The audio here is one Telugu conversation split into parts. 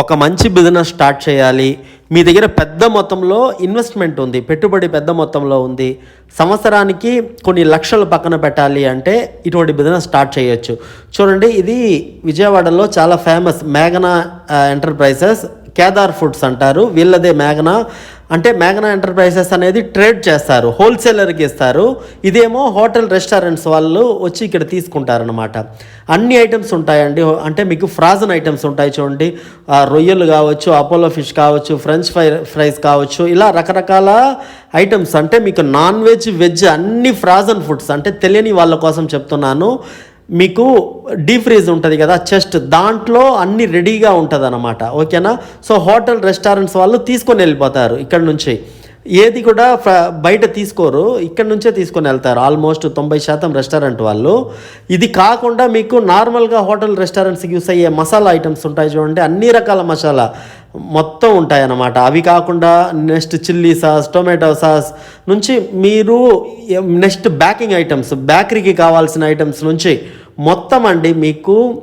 ఒక మంచి బిజినెస్ స్టార్ట్ చేయాలి. మీ దగ్గర పెద్ద మొత్తంలో ఇన్వెస్ట్మెంట్ ఉంది. పెట్టుబడి పెద్ద మొత్తంలో ఉంది. సంవత్సరానికి కొన్ని లక్షలు పక్కన పెట్టాలి అంటే ఇటువంటి బిజినెస్ స్టార్ట్ చేయొచ్చు. చూడండి ఇది విజయవాడలో చాలా ఫేమస్ మేఘనా ఎంటర్ప్రైజెస్ కేదార్ ఫుడ్స్ అంటారు వీళ్ళదే మేఘనా. అంటే మేఘనా ఎంటర్ప్రైజెస్ అనేది ట్రేడ్ చేస్తారు హోల్సేలర్కి ఇస్తారు. ఇదేమో హోటల్ రెస్టారెంట్స్ వాళ్ళు వచ్చి ఇక్కడ తీసుకుంటారనమాట అన్ని ఐటమ్స్ ఉంటాయండి. అంటే మీకు ఫ్రాజన్ ఐటమ్స్ ఉంటాయి చూడండి. రొయ్యలు కావచ్చు అపోలో ఫిష్ కావచ్చు ఫ్రెంచ్ ఫ్రై ఫ్రైస్ కావచ్చు ఇలా రకరకాల ఐటమ్స్. అంటే మీకు నాన్ వెజ్ వెజ్ అన్ని ఫ్రాజన్ ఫుడ్స్. అంటే తెలియని వాళ్ళ కోసం చెప్తున్నాను. మీకు డీప్ ఫ్రీజ్ ఉంటుంది కదా చెస్ట్. దాంట్లో అన్ని రెడీగా ఉంటుంది అనమాట ఓకేనా? సో హోటల్ రెస్టారెంట్స్ వాళ్ళు తీసుకొని వెళ్ళిపోతారు ఇక్కడ నుంచి. ఏది కూడా ఫ- బయట తీసుకోరు. ఇక్కడ నుంచే తీసుకొని వెళ్తారు. ఆల్మోస్ట్ తొంభై శాతం రెస్టారెంట్ వాళ్ళు. ఇది కాకుండా మీకు నార్మల్గా హోటల్ రెస్టారెంట్స్కి యూస్ అయ్యే మసాలా ఐటమ్స్ ఉంటాయి చూడండి. అన్ని రకాల మసాలా మొత్తం ఉంటాయి అన్నమాట అవి కాకుండా next chilli sauce tomato sauce నుంచి మీరు నెక్స్ట్ బ్యాకింగ్ ఐటమ్స్ బేకరీకి కావాల్సిన ఐటమ్స్ నుంచి మొత్తం అండి మీకు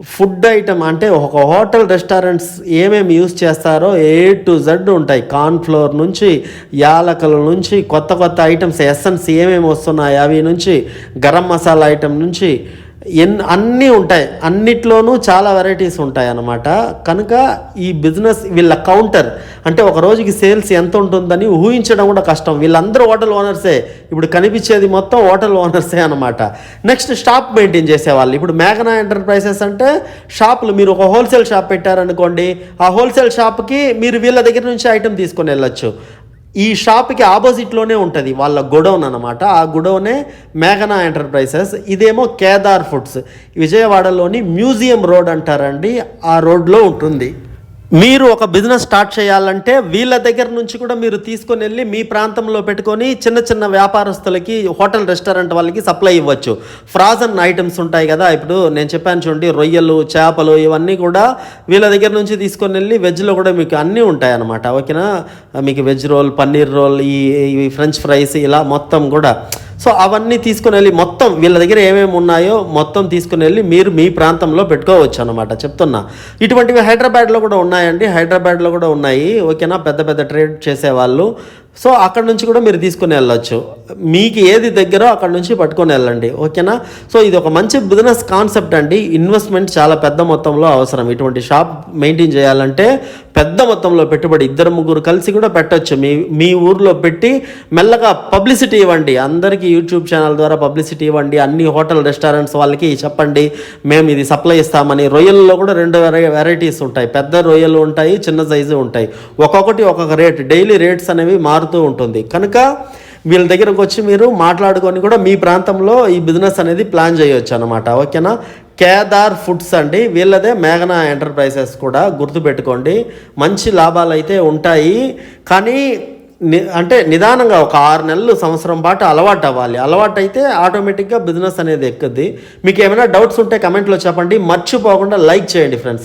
ఫుడ్ ఐటమ్ అంటే ఒక హోటల్ రెస్టారెంట్స్ ఏమేమి యూస్ చేస్తారో ఏ టు జెడ్ ఉంటాయి. కార్న్ఫ్లోర్ నుంచి యాలకల నుంచి కొత్త కొత్త ఐటమ్స్ ఎస్ఎన్స్ ఏమేమి వస్తున్నాయి అవి నుంచి గరం మసాలా ఐటమ్ నుంచి ఎన్ అన్నీ ఉంటాయి. అన్నిట్లోనూ చాలా వెరైటీస్ ఉంటాయి అన్నమాట. కనుక ఈ బిజినెస్ వీళ్ళ కౌంటర్ అంటే ఒక రోజుకి సేల్స్ ఎంత ఉంటుందని ఊహించడం కూడా కష్టం. వీళ్ళందరూ హోటల్ ఓనర్సే ఇప్పుడు కనిపించేది మొత్తం హోటల్ ఓనర్సే అనమాట నెక్స్ట్ షాప్ మెయింటైన్ చేసేవాళ్ళు. ఇప్పుడు మేఘనా ఎంటర్ప్రైజెస్ అంటే షాపులు మీరు ఒక హోల్సేల్ షాప్ పెట్టారనుకోండి ఆ హోల్సేల్ షాప్కి మీరు వీళ్ళ దగ్గర నుంచి ఐటెం తీసుకొని వెళ్ళొచ్చు. ఈ షాప్కి ఆపోజిట్లోనే ఉంటుంది వాళ్ళ గొడౌన్ అనమాట ఆ గొడౌనే మేఘనా ఎంటర్ప్రైజెస్ ఇదేమో కేదార్ ఫుడ్స్. విజయవాడలోని మ్యూజియం రోడ్ అంటారండి ఆ రోడ్లో ఉంటుంది. మీరు ఒక బిజినెస్ స్టార్ట్ చేయాలంటే వీళ్ళ దగ్గర నుంచి కూడా మీరు తీసుకొని వెళ్ళి మీ ప్రాంతంలో పెట్టుకొని చిన్న చిన్న వ్యాపారస్తులకి హోటల్ రెస్టారెంట్ వాళ్ళకి సప్లై ఇవ్వచ్చు. ఫ్రాజన్ ఐటమ్స్ ఉంటాయి కదా ఇప్పుడు నేను చెప్పాను చూడండి రొయ్యలు చేపలు ఇవన్నీ కూడా వీళ్ళ దగ్గర నుంచి తీసుకొని వెళ్ళి వెజ్లో కూడా మీకు అన్నీ ఉంటాయి అన్నమాట ఓకేనా? మీకు వెజ్ రోల్ పన్నీర్ రోల్ ఈ ఈ ఫ్రెంచ్ ఫ్రైస్ ఇలా మొత్తం కూడా. సో అవన్నీ తీసుకుని వెళ్ళి మొత్తం వీళ్ళ దగ్గర ఏమేమి ఉన్నాయో మొత్తం తీసుకుని వెళ్ళి మీరు మీ ప్రాంతంలో పెట్టుకోవచ్చు అనమాట చెప్తున్నా. ఇటువంటివి హైదరాబాద్లో కూడా ఉన్నాయండి. హైదరాబాద్లో కూడా ఉన్నాయి. ఓకేనా? పెద్ద పెద్ద ట్రేడ్ చేసేవాళ్ళు. సో అక్కడ నుంచి కూడా మీరు తీసుకుని వెళ్ళొచ్చు. మీకు ఏది దగ్గరో అక్కడ నుంచి పట్టుకొని వెళ్ళండి. ఓకేనా? సో ఇది ఒక మంచి బిజినెస్ కాన్సెప్ట్ అండి. ఇన్వెస్ట్మెంట్ చాలా పెద్ద మొత్తంలో అవసరం. ఇటువంటి షాప్ మెయింటైన్ చేయాలంటే పెద్ద మొత్తంలో పెట్టుబడి ఇద్దరు ముగ్గురు కలిసి కూడా పెట్టొచ్చు. మీ మీ ఊర్లో పెట్టి మెల్లగా పబ్లిసిటీ ఇవ్వండి. అందరికీ యూట్యూబ్ ఛానల్ ద్వారా పబ్లిసిటీ ఇవ్వండి. అన్ని హోటల్ రెస్టారెంట్స్ వాళ్ళకి చెప్పండి. మేము ఇది సప్లై ఇస్తామని. రొయ్యల్లో కూడా రెండు వెరై వెరైటీస్ ఉంటాయి. పెద్ద రొయ్యలు ఉంటాయి చిన్న సైజు ఉంటాయి. ఒక్కొక్కటి ఒక్కొక్క రేట్. డైలీ రేట్స్ అనేవి మారు మారుతూ ఉంటుంది. కనుక వీళ్ళ దగ్గరకు వచ్చి మీరు మాట్లాడుకొని కూడా మీ ప్రాంతంలో ఈ బిజినెస్ అనేది ప్లాన్ చేయొచ్చు అనమాట ఓకేనా? కేదార్ ఫుడ్స్ అండి. వీళ్ళదే మేఘనా ఎంటర్ప్రైజెస్ కూడా గుర్తుపెట్టుకోండి. మంచి లాభాలు అయితే ఉంటాయి. కానీ ని అంటే నిదానంగా ఒక ఆరు నెలలు సంవత్సరం పాటు అలవాటు అవ్వాలి. అలవాటు అయితే ఆటోమేటిక్గా బిజినెస్ అనేది ఎక్కుద్ది. మీకు ఏమైనా డౌట్స్ ఉంటే కమెంట్లో చెప్పండి. మర్చిపోకుండా లైక్ చేయండి ఫ్రెండ్స్.